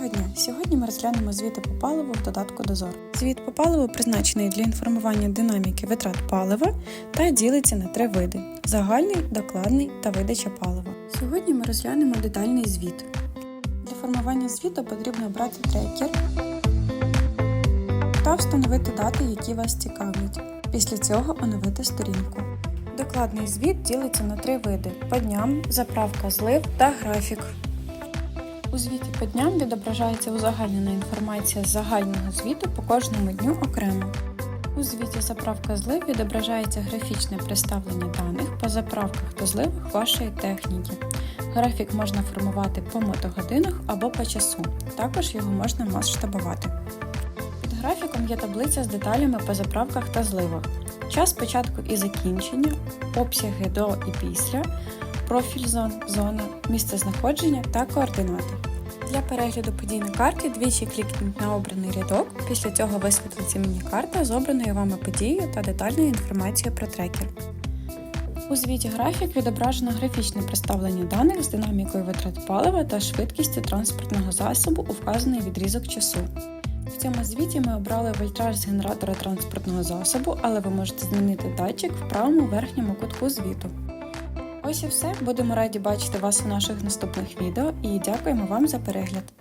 Доброго дня! Сьогодні ми розглянемо звіти по паливу в додатку Дозор. Звіт по паливу призначений для інформування динаміки витрат палива та ділиться на три види: загальний, докладний та видача палива. Сьогодні ми розглянемо детальний звіт. Для формування звіту потрібно обрати трекер та встановити дати, які вас цікавлять. Після цього оновити сторінку. Докладний звіт ділиться на три види: по дням, заправка злив та графік. У звіті по дням відображається узагальнена інформація з загального звіту по кожному дню окремо. У звіті заправка злив відображається графічне представлення даних по заправках та зливах вашої техніки. Графік можна формувати по мотогодинах або по часу. Також його можна масштабувати. Під графіком є таблиця з деталями по заправках та зливах, час початку і закінчення, обсяги до і після, профіль зон, зона, місце знаходження та координати. Для перегляду подій на карті двічі клікніть на обраний рядок, після цього висвітлиться міні-карта з обраною вами подією та детальною інформацією про трекер. У звіті графік відображено графічне представлення даних з динамікою витрат палива та швидкістю транспортного засобу у вказаний відрізок часу. В цьому звіті ми обрали вольтраж з генератора транспортного засобу, але ви можете змінити датчик в правому верхньому кутку звіту. Ось і все. Будемо раді бачити вас у наших наступних відео і дякуємо вам за перегляд.